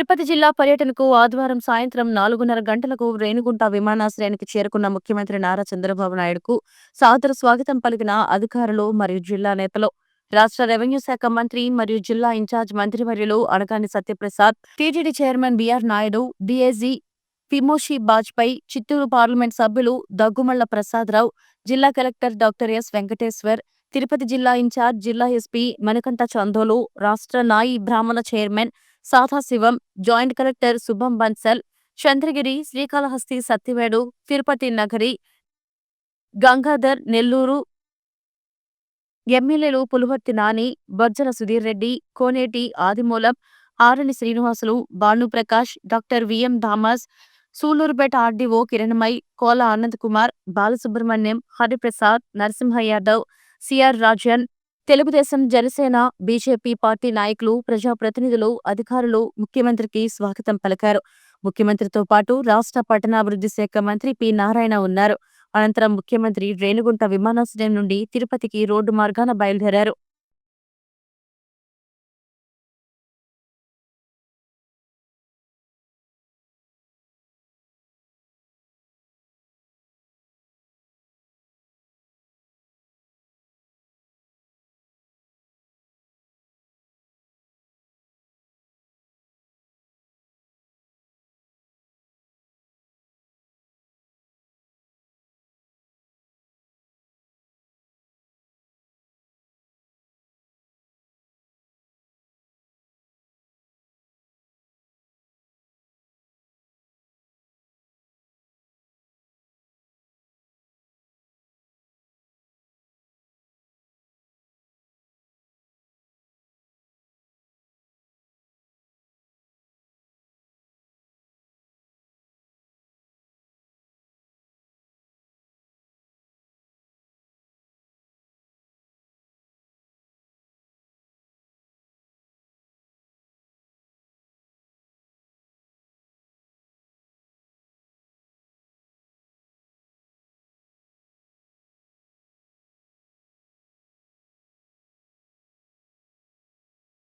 తిరుపతి జిల్లా పర్యటనకు ఆదివారం సాయంత్రం నాలుగున్నర గంటలకు రేణిగుంట విమానాశ్రయానికి చేరుకున్న ముఖ్యమంత్రి నారా చంద్రబాబు నాయుడుకు సాదర స్వాగతం పలికిన అధికారులు మరియు జిల్లా నేతలు. రాష్ట్ర రెవెన్యూ శాఖ మంత్రి మరియు జిల్లా ఇన్ఛార్జ్ మంత్రివర్యులు Anagani Satyaprasad TTD chairman BR Naidu DAG పిమోషి Bajpai Chittoor parliament సభ్యులు దగ్గుమళ్ళ ప్రసాదరావు జిల్లా collector doctor S Venkateshwar Tirupati జిల్లా ఇన్ఛార్జ్ జిల్లా ఎస్పీ మణికంఠ చందోలు రాష్ట్ర నాయి బ్రాహ్మణ చైర్మన్ సాదాశివం జాయింట్ కలెక్టర్ శుభం బన్సల్ చంద్రగిరి శ్రీకాళహస్తి సత్తివేడు తిరుపతి నగరి గంగాధర్ నెల్లూరు ఎమ్మెల్యేలు Pulivarthi Nani Bojjala Sudheer Reddy Koneti Adimulam Arani Srinivasulu Bhanuprakash doctor VM Thomas Sullurpeta RDO Kiranmai Kola Anand Kumar Balasubrahmanyam Hariprasad Narasimha Yadav CR Rajan Telugu Desam Janasena BJP party నాయకులు ప్రజాప్రతినిధులు అధికారులు ముఖ్యమంత్రికి స్వాగతం పలికారు. ముఖ్యమంత్రితో పాటు రాష్ట్ర పట్టణాభివృద్ధి శాఖ మంత్రి పి. నారాయణ ఉన్నారు. అనంతరం ముఖ్యమంత్రి రేణుగుంట విమానాశ్రయం నుండి తిరుపతికి రోడ్డు మార్గాన బయలుదేరారు.